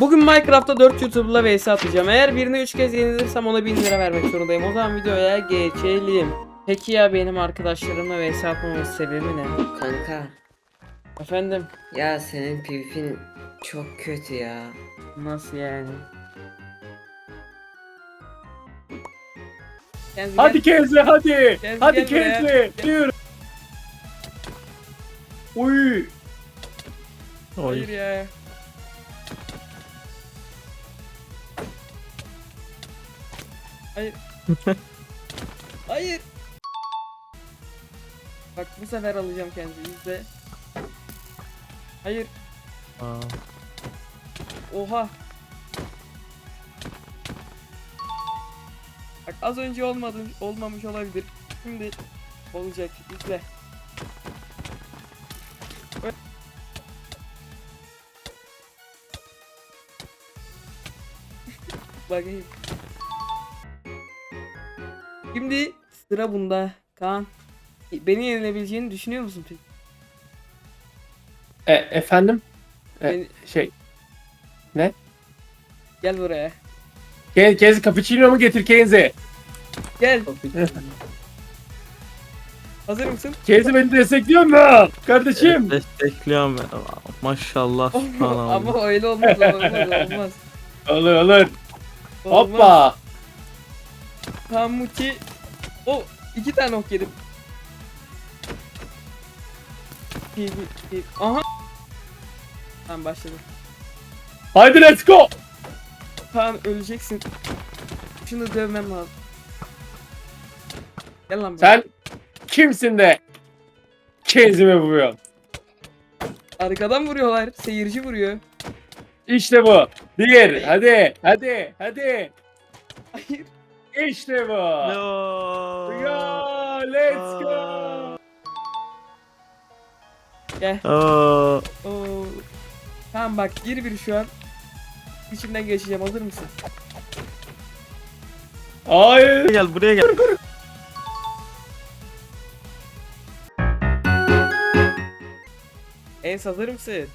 Bugün Minecraft'ta 4 YouTuber'la vs atacağım. Eğer birini 3 kez yenilirsem ona 1000 lira vermek zorundayım. O zaman videoya geçelim. Peki ya benim arkadaşlarımla vs atmamın sebebi ne? Kanka Efendim? ya senin PvP'in çok kötü ya. Nasıl yani? Kenzi Hadi. Kenzi hadi. Kenzi hadi gel buraya. Kenzi. Diyor. Uy. Hayır ya. Hayır. Hayır. Bak bu sefer alacağım kendimi izle. Hayır. Oha. Bak az önce olmadı, olmamış olabilir. Şimdi olacak. İzle. Bakayım. Şimdi sıra bunda. Kaan. Beni yenilebileceğini düşünüyor musun peki? E, efendim? E, Beni- şey. Gel buraya. Ke Kenzi cappuccino mu getir Kenzi? Gel. Hazır mısın? Kenzi beni destekliyor mu? Kardeşim. Destekliyorum ben. Maşallah subhanallah. Ama öyle olmaz olmaz olmaz. Olur olur. Olmaz. Hoppa. Kamuki. O iki tane ok yedim. Aha. Tamam başladım. Haydi let's go. Kaan öleceksin. Şunu dövmem lazım. Gel lan buraya. Sen kimsin de Kenzi'me vuruyorsun? Arkadan vuruyorlar. Seyirci vuruyor. İşte bu. Bir. Hadi. Hadi. Hadi. Hayır. İşte bu. No. Ya let's go. Gel. Aa, Oo. Tamam bak gir bir şu an. İçimden geçeceğim. Hazır mısın? Hayır. gel buraya gel. En hazır mısın?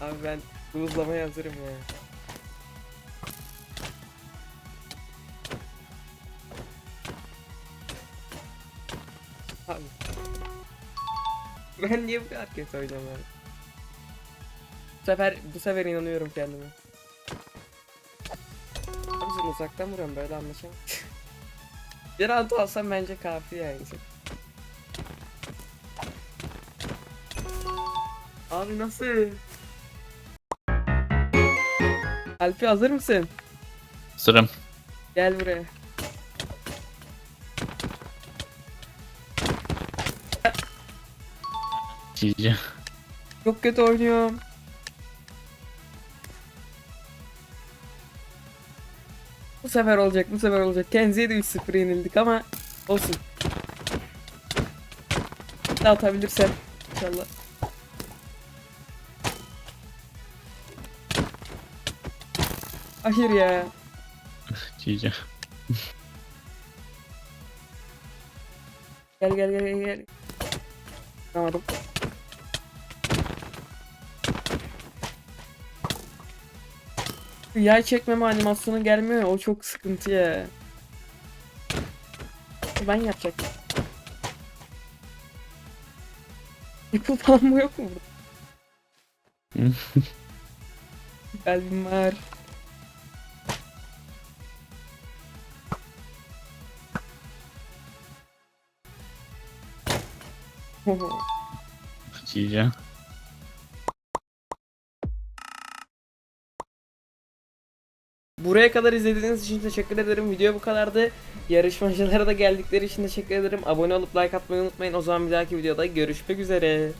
Abi ben buzlamaya hazırım ya. Ben niye bu kadar kötü oynuyorum yani? Bu sefer, bu sefer inanıyorum kendime. Abi sen uzaktan vuruyorum böyle anlaşamam. Bir round alsam bence kafi yani. Abi nasıl? Alpi hazır mısın? Sırım. Gel buraya. Cici. Çok kötü oynuyorum. Bu sefer olacak, bu sefer olacak. Kenzi'ye de 3-0 yenildik ama olsun. Ne atabilirsem inşallah. Hayır ya. Cici. Gel gel gel gel gel. Tamam. Yay çekmeme animasyonu gelmiyor o çok sıkıntı ya. Ben yapacaktım. Apple falan mı yok mu burada? Kalbim var. Cici. Buraya kadar izlediğiniz için teşekkür ederim. Video bu kadardı. Yarışmacılara da geldikleri için teşekkür ederim. Abone olup like atmayı unutmayın. O zaman bir dahaki videoda görüşmek üzere.